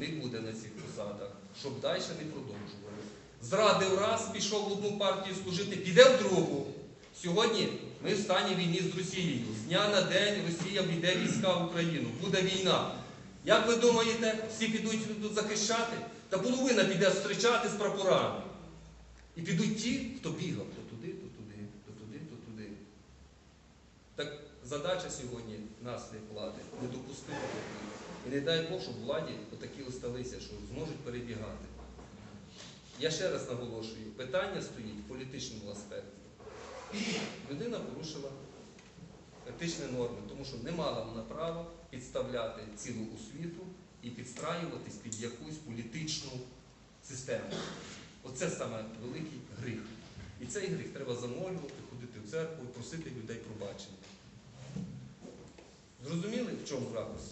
не буде на цих посадах, щоб далі не продовжували. Зрадив раз, пішов в одну партію служити, піде в другу. Сьогодні ми в стані війни з Росією. З дня на день Росія війде війська в Україну. Буде війна. Як ви думаєте, всі підуть тут захищати? Та половина піде зустрічати з прапорами. І підуть ті, хто бігав то туди, то туди, то туди, то туди. Так задача сьогодні нас, як влади, не допустити. І не дай Бог, щоб владі отакі осталися, що зможуть перебігати. Я ще раз наголошую, питання стоїть в політичному аспекті. Людина порушила етичні норми, тому що не мала вона права підставляти цілу освіту і підстраюватись під якусь політичну систему. Оце саме великий гріх. І цей гріх треба замолювати, ходити в церкву і просити людей пробачення. Зрозуміли, в чому ракурс?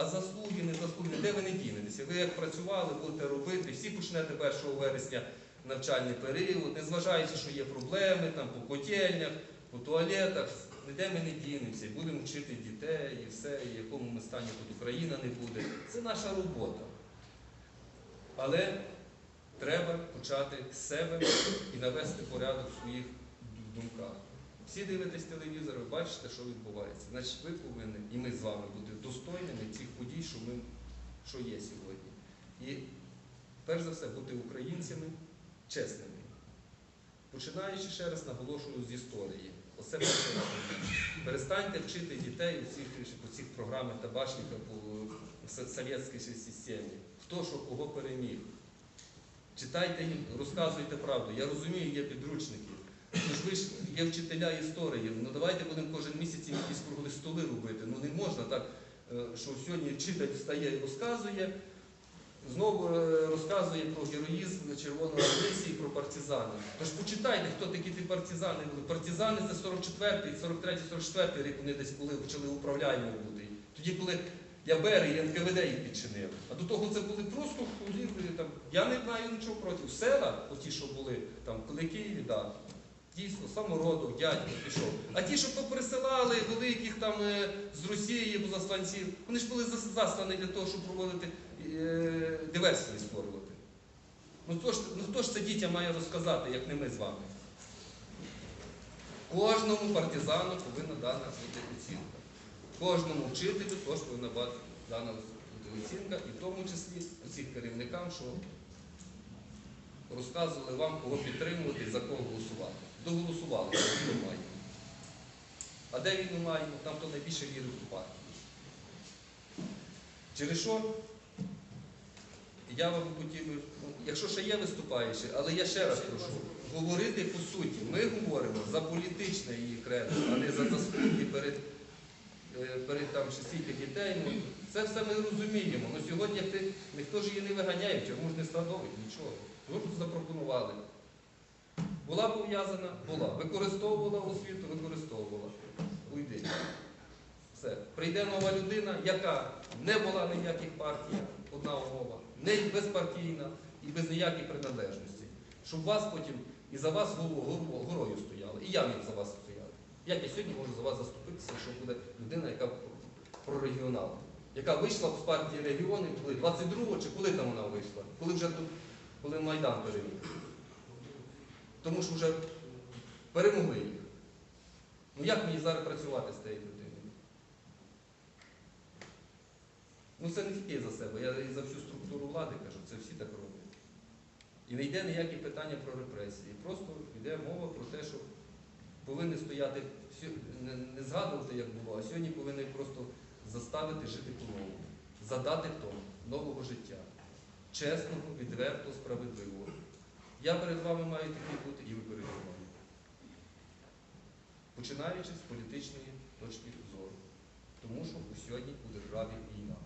А заслуги, не заслуги, де ви не дінетеся? Ви як працювали, будете робити, всі почнете 1 вересня навчальний період, незважаючи, що є проблеми там, по котельнях, по туалетах, ніде ми не дінемося, будемо вчити дітей і все, і в якому ми стані тут Україна не буде. Це наша робота. Але треба почати з себе і навести порядок в своїх думках. Всі дивитесь телевізор, ви бачите, що відбувається. Значить, ви повинні, і ми з вами бути достойними цих подій, що, ми, що є сьогодні. І перш за все бути українцями чесними. Починаючи ще раз наголошую з історії. Оце перше. Перестаньте вчити дітей у цих, у цих програмах табачника по совєтській системі. Хто що кого переміг. Читайте їм, розказуйте правду. Я розумію, є підручники. Ну ви ж є вчителя історії. Ну давайте будемо кожен місяць якісь круглі столи робити. Ну не можна так, е, що сьогодні вчитель встає і розказує, знову е, розказує про героїзм Червоної і про партизани. Тож почитайте, хто такі ті партизани були. Партизани це 44-й, 43-й, 44-й рік вони десь коли почали управляємо бути. Тоді, коли ЯБР і НКВД їх підчинили. А до того це були просто хулі, я не знаю нічого проти. Села, оті, що були там, Києві, да, дійсно, самородок, дядько пішов. А ті, що поприсилали великих там е, з Росії або засланців, вони ж були заслані для того, щоб проводити е, диверсії створювати. Ну хто, ж, ну хто ж це дітям має розказати, як не ми з вами? Кожному партизану повинна дана бути оцінка. Кожному вчителю теж повинна бути дана оцінка, і в тому числі усіх керівникам, що розказували вам, кого підтримувати і за кого голосувати. Доголосували, що війну маємо. А де війну маємо? Там, хто найбільше вірив у партію. Через що я вам хотів, ну, якщо ще є виступаючі, але я ще раз прошу, говорити по суті. Ми говоримо за політичне її кредо, а не за заслуги перед, е, перед там стільки дітей. Ну, це все ми розуміємо. Ну сьогодні ти, ніхто ж її не виганяє, чому ж не становить, нічого. Ви просто запропонували. Була пов'язана? Була. Використовувала освіту, використовувала. Уйди. Все. Прийде нова людина, яка не була ні в яких партіях, одна умова, не безпартійна і без ніякої приналежності. Щоб вас потім і за вас горо- горо- горою стояли, і я міг за вас стояти. Як я сьогодні можу за вас заступитися, якщо буде людина, яка прорегіонал, яка вийшла з партії регіони, коли 22-го чи коли там вона вийшла? Коли вже тут, коли Майдан переміг. Тому що вже перемогли їх. Ну як мені зараз працювати з цією людиною? Ну це не тільки за себе, я і за всю структуру влади кажу, це всі так роблять. І не йде ніякі питання про репресії. Просто йде мова про те, що повинні стояти, не згадувати, як було, а сьогодні повинні просто заставити жити по-новому, задати тон нового життя. Чесного, відверто, справедливого. Я перед вами маю такий бути, і ви перед вами. Починаючи з політичної точки зору. Тому що у сьогодні у державі війна.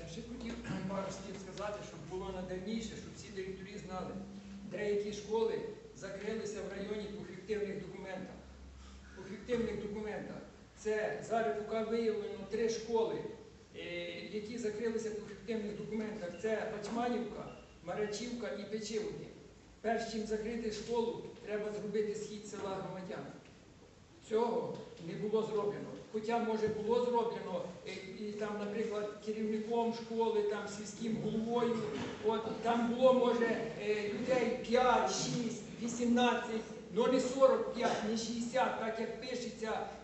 Я ще хотів пару слів сказати, щоб було надавніше, щоб всі директорі знали. Деякі школи закрилися в районі по фіктивних документах. По фіктивних документах. Це зараз поки виявлено три школи, які закрилися по фіктивних документах. Це Бачманівка, Марачівка і Печивки. Перш чим закрити школу, треба зробити схід села громадян. Цього не було зроблено. Хоча, може, було зроблено, е, наприклад, керівником школи, сільським головою. Там було може е, людей 5, 6, 18, ну не 45, не 60, так як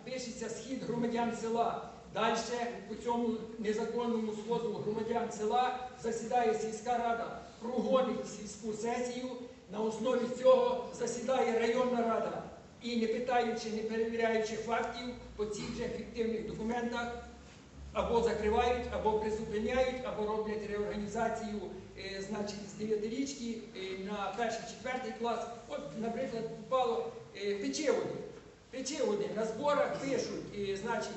пишеться схід громадян села. Далі по цьому незаконному сходу громадян села засідає сільська рада, прогонить сільську сесію. На основі цього засідає районна рада. І не питаючи, не перевіряючи фактів по цих же фіктивних документах, або закривають, або призупиняють, або роблять реорганізацію е, значить, з 9 річки е, на перший, четвертий клас. От, наприклад, попало е. Печеводи на зборах пишуть, е, значить,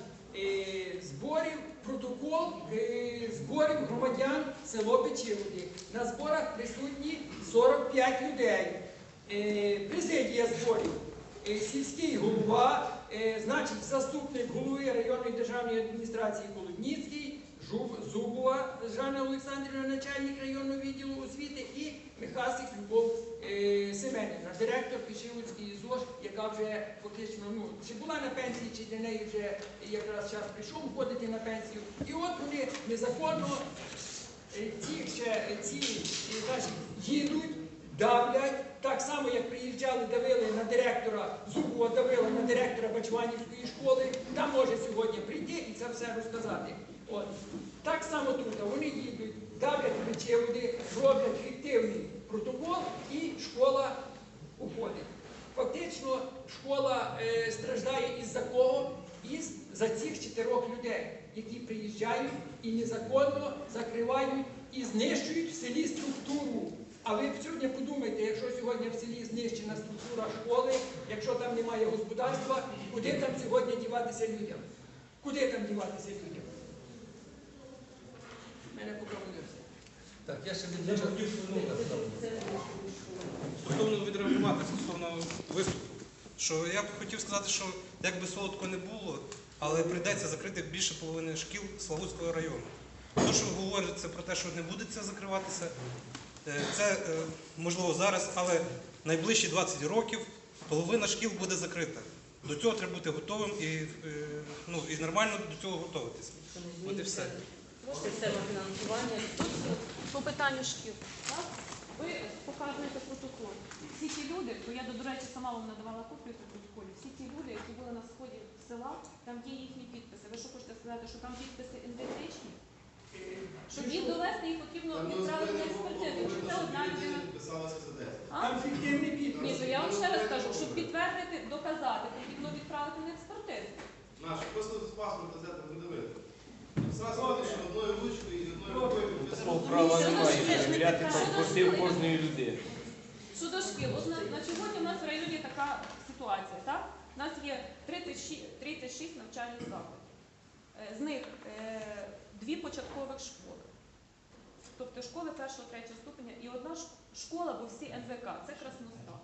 зборів, протокол е, зборів громадян село Печеводи. На зборах присутні 45 людей. Е, Президія зборів е, сільський голова, е, значить, заступник голови районної державної адміністрації Колодніцький, Зубова Жанна Олександрівна, начальник районного відділу освіти, і Михасик Любов е, Семенівна, директор Пішивицької ЗОЖ, яка вже фактично ну, чи була на пенсії, чи для неї вже якраз час прийшов входити на пенсію. І от вони незаконно Е, ті, ще, е, ці е, їдуть, давлять, так само, як приїжджали, давили на директора, Зубова давили на директора Бачванівської школи, там може сьогодні прийти і це все розказати. От. Так само тут, вони їдуть, давлять речеводи, роблять фіктивний протокол і школа уходить. Фактично школа е, страждає із-за кого? Із за цих чотирьох людей, які приїжджають і незаконно закривають і знищують в селі структуру. А ви сьогодні подумайте, якщо сьогодні в селі знищена структура школи, якщо там немає господарства, куди там сьогодні діватися людям? Куди там діватися людям? Мене. Так, я ще від хотів ну, стосовно відреагувати стосовно виступу. Що я б хотів сказати, що як би солодко не було, але прийдеться закрити більше половини шкіл Славутського району. Те, що говориться про те, що не буде це закриватися, е, це е, можливо зараз, але найближчі 20 років половина шкіл буде закрита. До цього треба бути готовим і, е, ну, і нормально до цього готуватися. От і все. Система фінансування. По питанню шкіл. Так? Ви показуєте протокол. Всі ті люди, то я, до речі, сама вам надавала копію цих протоколів, всі ті люди, які були на сході села, там є їхні підписи. Ви що хочете сказати, що там підписи ідентичні? Щоб їх довести, їх потрібно відправити на експертизу. Чи це одна людина? Підписалася за 10. А? Там фіктивний Ні, то я вам ще раз кажу, щоб підтвердити, доказати, потрібно відправити на експертизу. Наш, просто з паспорта взяти не дивити. Зразу що одною ручкою Такого права немає перевіряти паспорти в кожної людини. Щодо шкіл, от на, на сьогодні у нас в районі така ситуація, так? У нас є 36, 36 навчальних закладів. Е, З них е, дві початкових школи. Тобто школи першого, третього ступеня і одна школа, бо всі НВК, це Красностав.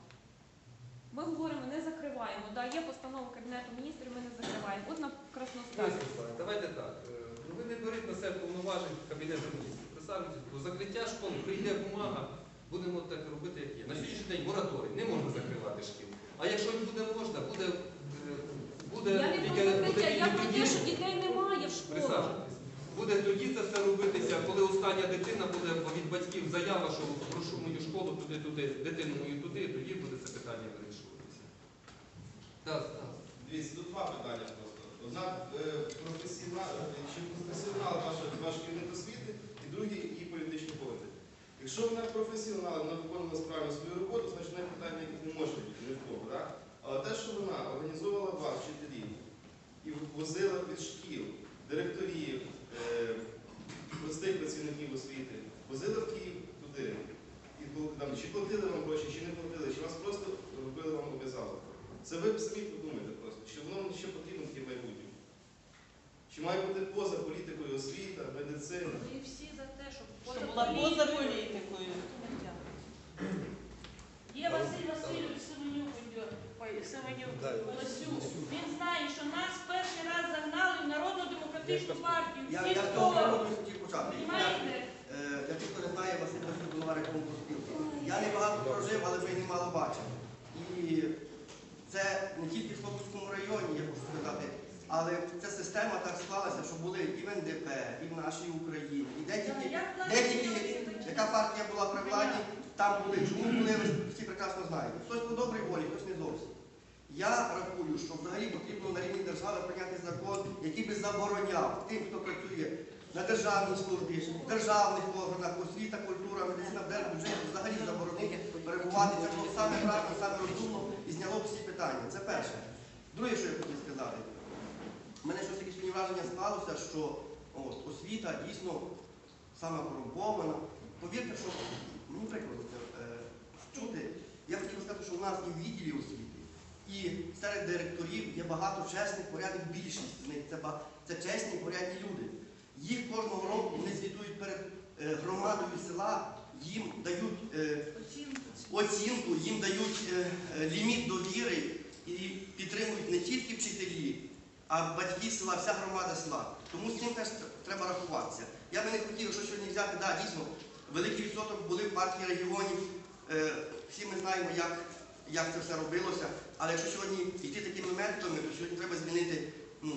Ми говоримо, не закриваємо. Да, є постанова Кабінету міністрів, ми не закриваємо. От на Красноставі. Давайте так. е, Ви не беріть на себе повноважень Кабінету міністрів. Присаджуйтесь, до закриття школи прийде бумага, будемо так робити, як є. На сьогоднішній день мораторій, не можна закривати шкіл. А якщо буде можна, буде, е, буде Я не про закриття, я про те, що дітей немає в школах. Присаджуйтесь. Буде тоді це все робитися, коли остання дитина буде від батьків заява, що прошу мою школу туди, туди, дитину мою туди, тоді буде це питання вирішуватися. Так, так. Дивіться, тут два питання просто. Одна е, професіонал, чи професіонал ваш, керівник освіти, і другий її політичні погляди. Якщо вона професіонал, вона виконувала справді свою роботу, значить на питання не може бути в кого. Так? Але те, що вона організовувала вас, вчителів, і возила від шкіл, директорів, е, простих працівників освіти, возила в Київ туди. І там, чи платили вам гроші, чи не платили, чи вас просто робили вам обов'язали. Це ви самі подумайте просто, чи воно ще потрібно таке майбутнє? Чи має бути поза політикою освіта, медицина? І всі за те, щоб Щоб була поза політикою. Є Василь Васильович Семенюк, ой, Семенюк, Лосюк. Він знає, що нас перший раз загнали в Народну демократичну партію. Я, Всі я з того школи. хотів почати. Я, Понімаєте? е, я тільки не знаю, Василь Василь голова спілки. Я не багато прожив, але вже й немало бачив. І це не тільки в Слободському районі, я хочу сказати, Але ця система так склалася, що були і в НДП, і в нашій Україні, і де тільки, де тільки яка партія була при владі, там були, чому були, ви всі прекрасно знаєте. Хтось по добрій волі, хтось не зовсім. Я рахую, що взагалі потрібно на рівні держави прийняти закон, який би забороняв тим, хто працює на державній службі, в державних органах, освіта, культура, медицина, держбюджеті, взагалі заборонити перебувати. Це було саме правильно, саме розумно і зняло всі питання. Це перше. Друге, що я хотів сказати. У мене щось таке сьогодні враження склалося, що от, освіта дійсно саме корумпована. Повірте, що мені прикладно це е, чути. Я хотів сказати, що у нас і в відділі освіти, і серед директорів є багато чесних, порядних, більшість з них це, це чесні, порядні люди. Їх кожного року вони звітують перед е, громадою села, їм дають е, оцінку, їм дають е, е, ліміт довіри і підтримують не тільки вчителі, а батьки села, вся громада села. Тому з цим теж треба рахуватися. Я би не хотів, якщо сьогодні взяти, да, дійсно, великий відсоток були в партії регіонів. Е, всі ми знаємо, як, як це все робилося. Але якщо сьогодні йти такими методами, то сьогодні треба змінити ну,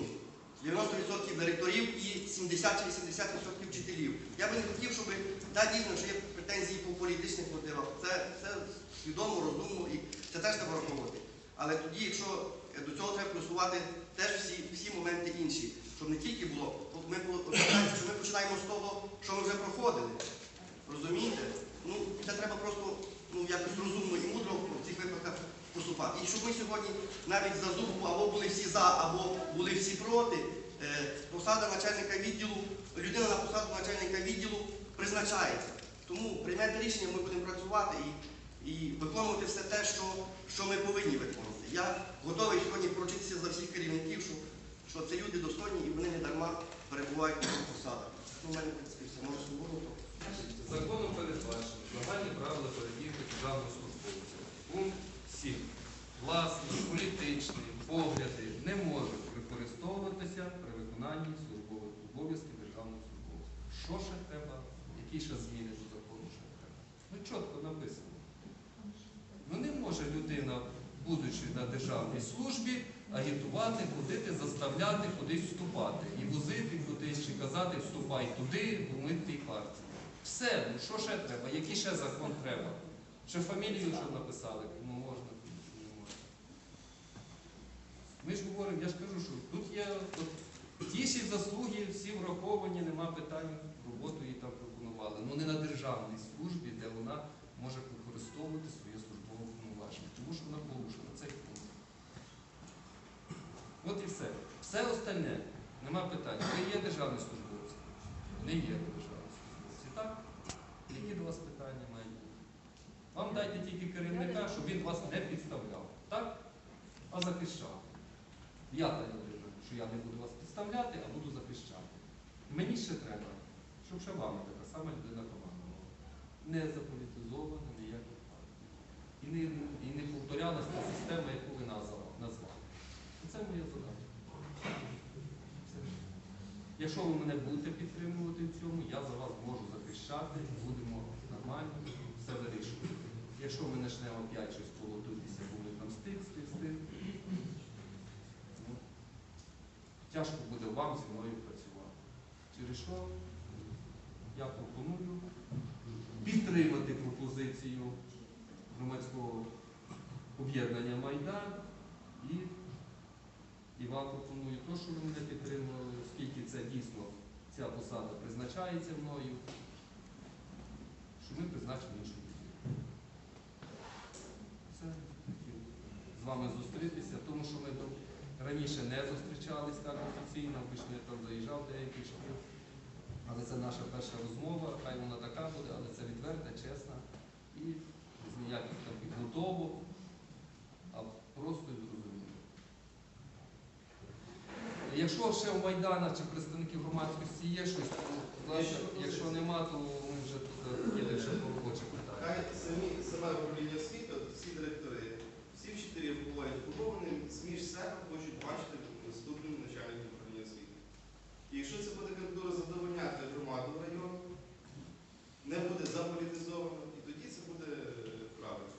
90% директорів і 70 чи 80% вчителів. Я би не хотів, щоб да, дійсно, що є претензії по політичних мотивах. Це, це свідомо, розумно і це теж треба враховувати. Але тоді, якщо до цього треба плюсувати теж всі, всі моменти інші, щоб не тільки було, ми що ми починаємо з того, що ми вже проходили. Розумієте? Ну, це треба просто ну, якось розумно і мудро в цих випадках поступати. І щоб ми сьогодні навіть за зубу або були всі за, або були всі проти, е, посада начальника відділу, людина на посаду начальника відділу призначається. Тому приймете рішення, ми будемо працювати і, і виконувати все те, що, що ми повинні виконувати. Я готовий сьогодні прочитися за всіх керівників, що, що це люди достойні і вони не дарма перебувають на посадах. Ну, мене, в принципі, все. Може, то Законом передбачено загальні правила поведінки державного службовця. Пункт 7. Власні, політичні погляди не можуть використовуватися при виконанні службових обов'язків державних службовців. Що ще треба? Які ще зміни до закону ще треба? Ну чітко написано. Ну не може людина, будучи на державній службі, агітувати, ходити, заставляти кудись вступати. І возити кудись, чи казати, вступай туди, бо ми в тій. Все, ну що ще треба? Який ще закон треба? Ще фамілію щоб написали, кому можна, кому не можна. Ми ж говоримо, я ж кажу, що тут є от, тіші заслуги, всі враховані, нема питань, роботу їй там пропонували. Ну не на державній службі, де вона може використовувати своє службове повноваження, тому що вона порушена пункт. От і все. Все остальне, нема питань. Ви є державні службовці? Не є державні службовці. Так? Які до вас питання мають бути? Вам дайте тільки керівника, щоб він вас не підставляв. Так? А захищав. Я та людина, що я не буду вас підставляти, а буду захищати. Мені ще треба, щоб ще вами така сама людина командувала. Не заполітизована ніяких партій. І не, і не повторялася та система, яку ви назвали. Це моя задача. Все. Якщо ви мене будете підтримувати в цьому, я за вас можу захищати, будемо нормально все вирішувати. Якщо ми почнемо опять щось полотитися, бо ми там стих, стих, стих, ну, тяжко буде вам зі мною працювати. Через що я пропоную підтримати пропозицію громадського об'єднання Майдан і, і вам пропоную те, що ви мене підтримували, оскільки це дійсно ця посада призначається мною, що ми призначимо іншу людину. Це хотів з вами зустрітися, тому що ми раніше не зустрічались так офіційно, обично я там заїжджав деякий шкіл. Але це наша перша розмова, хай вона така буде, але це відверта, чесна і без ніяких там підготовок, а просто і зрозуміло. Якщо ще в Майданах чи представників громадськості є щось, то будь ласка, якщо нема, то ми вже тут є, ще по робочих питаннях. Хай самі саме управління освіти, всі директори, всі вчителі бувають вподобані, зміж себе хочуть бачити наступним начальником управління освіти. І якщо це буде кандидатура задовольняти громаду району, не буде заполітизовано, і тоді це буде е, правильно.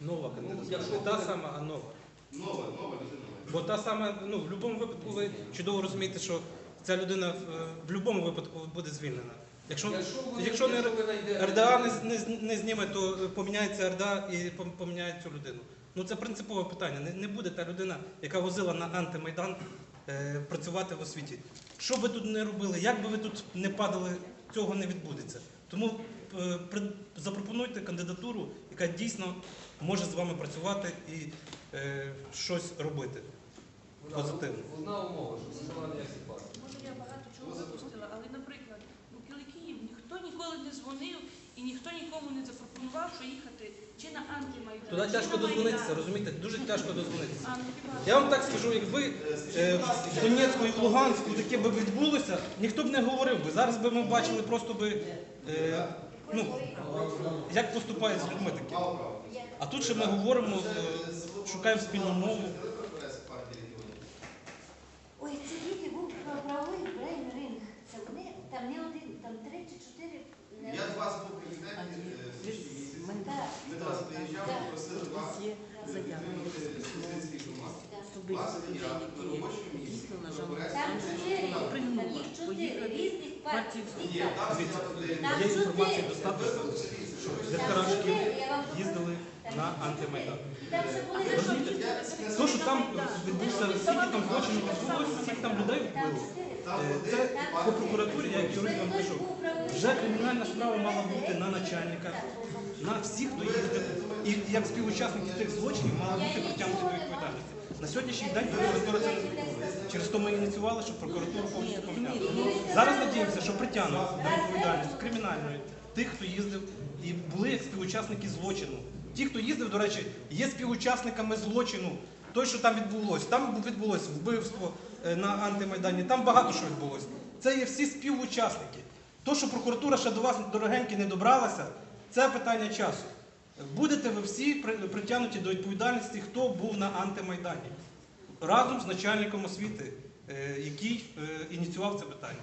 Нова Ну, Якщо та сама, а нова. Нова, нова людина. Бо та сама, ну, в будь-якому випадку ви чудово розумієте, що ця людина в, в будь-якому випадку буде звільнена. Якщо, ви- якщо не ви знайдете- РДА не, з- не, з- не зніме, то е, поміняється РДА і пом- поміняють цю людину. Ну це принципове питання. Не, не буде та людина, яка возила на антимайдан, е, працювати в освіті. Що би тут не робили, як би ви тут не падали, цього не відбудеться. Тому е, запропонуйте кандидатуру, яка дійсно може з вами працювати і е, щось робити. Позитивно. Одна умова, що скасування всіх паспортів. Може, я багато чого випустила, але, наприклад, у Кіликіїв ніхто ніколи не дзвонив і ніхто нікому не запропонував, що їхати чи на антимайдан. Туди тяжко дозвонитися, розумієте? Дуже тяжко дозвонитися. А, ну, хіба? Я вам так скажу, якби е, в Донецьку і в Луганську таке би відбулося, ніхто б не говорив би. Зараз би ми бачили просто би, е, ну, як поступають з людьми такі. А тут ще ми говоримо, е, шукаємо спільну мову. Ой, ці діти був правовий брейн-ринг. Це вони, там не один, там три чи чотири. Я з вас був комітеті е, Ми до вас приїжджали, просили вас підтримати студентський громад. так. Власне, я на місці Прогрес Там чотири, там їх чотири різних партій. Там Є інформації чотири. достатньо, що ви Там чотири, я вам їздили на антимайдан. І там ще були Розумієте, То, що там відбувся, скільки там злочинів відбулося, скільки там людей Там вбили. чотири. Е, Це по прокуратурі, я як юрист вам правовий вже кримінальна справа мала бути на начальника, на всіх, хто їздив, і як співучасники цих злочинів мали бути притягнуті до відповідальності. На сьогоднішній день прокуратура це не зробила. Через то ми ініціювали, щоб прокуратуру повністю поміняти. Зараз надіємося, що притягнуть до відповідальності кримінальної тих, хто їздив і були як співучасники злочину. Ті, хто їздив, до речі, є співучасниками злочину. Той, що там відбулося, там відбулося вбивство е, на антимайдані, там багато що відбулося. Це є всі співучасники. То, що прокуратура ще до вас, дорогенькі, не добралася, це питання часу. Будете ви всі притягнуті до відповідальності, хто був на антимайдані разом з начальником освіти, е, який е, ініціював це питання.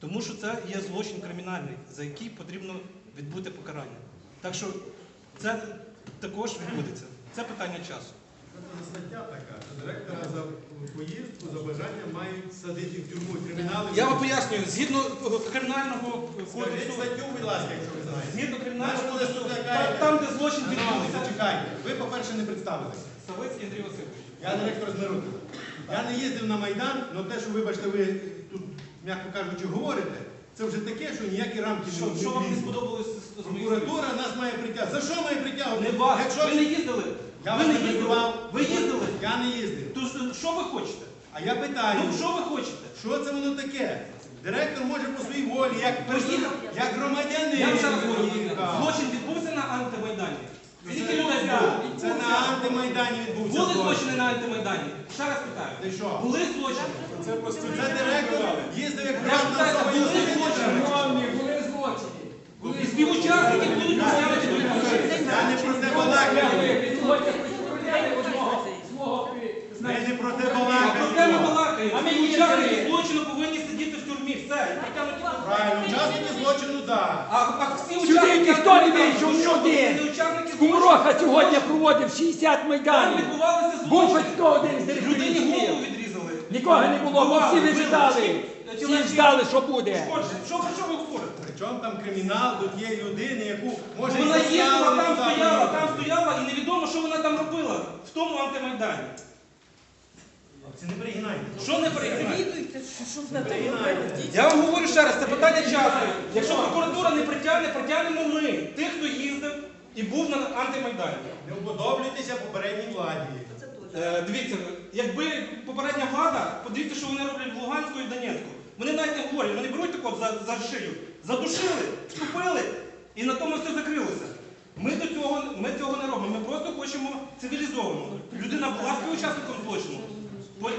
Тому що це є злочин кримінальний, за який потрібно відбути покарання. Так що це також відбудеться. Це питання часу. Стаття така, що директора за поїздку, за бажання мають садити в тюрму кримінали. Я вам пояснюю, згідно кримінального Скажіть кодексу, статтю, будь ласка, якщо ви знаєте. згідно кримінального Наш кодексу, буде суд, там, де злочин відбувся, зачекайте. Ви, по-перше, не представилися. Савицький Андрій Васильович. Я директор з Мирутина. Я не їздив на Майдан, але те, що, вибачте, ви тут, м'яко кажучи, говорите, це вже таке, що ніякі рамки Що, не що вам не влізуть. сподобалось з- з моїх Прокуратура нас має притягувати. За що має притягувати? Не вас. Якщо Ви не їздили. Я ви вас не не їздили. Ви їздили. Я не їздив. То що ви хочете? А я питаю, Ну що ви хочете? що це воно таке? Директор може по своїй волі, як, Поїхав. як громадянин. Я вам ще раз говорю, їхав. злочин відбувся на антимайдані. Це- Скільки людей було? Це на антимайдані відбувся. Були злочин. злочини на антимайдані? Ще раз питаю. Ти що? Були злочини? Це директор їздив як Я питаю, були злочини? Шановні, були злочини. І співучасники будуть при- Ми не про те А ми балакаємо. А Співучасники злочину повинні сидіти в тюрмі. Все, Правильно, учасники злочину, так. А, всі учасники ніхто не вийшов, сюди. всі учасники Кумроха злочину- сьогодні проводив 60 Там майданів. відбувалися Був хоч злочини. хто один з Людині. Нікого не було, бо всі вижидали. вбили, Всі ждали, що буде. Що про що ви говорите? Причому там кримінал до тієї людини, яку може Вона їздила, там стояла, там стояла, і невідомо, що вона там робила в тому антимайдані. Це не перегинайте. Що не робити? Я вам говорю ще раз, це питання часу. Якщо прокуратура не притягне, притягнемо ми, тих, хто їздив і був на антимайдані. Не уподоблюйтеся попередній владі. Е, дивіться, якби попередня влада, подивіться, що вони роблять в Луганську і Донецьку. Вони навіть не говорять, вони беруть такого за, за шию, задушили, вступили, і на тому все закрилося. Ми до цього, ми цього не робимо. Ми просто хочемо цивілізовано. Людина була співучасником злочину,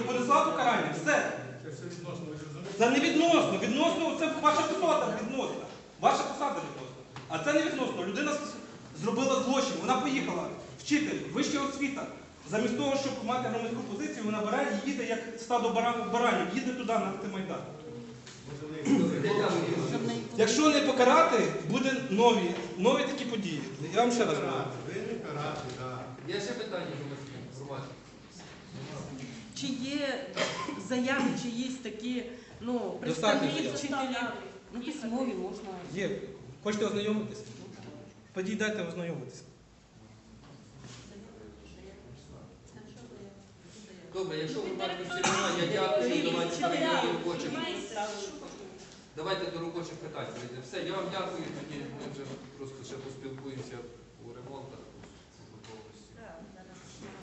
понесла покарання, все. Це не відносно. Відносно це ваша посада відносна. Ваша посада відносна. А це не відносно. Людина зробила злочин, вона поїхала. Вчитель, вища освіта. Замість того, щоб мати громадську позицію, вона бере і їде як стадо баран- баранів, їде туди на антимайдан. Якщо не покарати, буде нові, нові такі події. Я вам ще раз говорю. Карати, ви не карати, так. Є ще питання громадські? Чи є заяви, чи є такі, ну, представники вчителів? Ну, письмові можна. Є. Хочете ознайомитися? Підійдайте ознайомитися. Добре, якщо випадку немає, я дякую, давайте до робочих. Давайте до робочих питань. Все, я вам дякую, тоді ми вже просто ще поспілкуємося.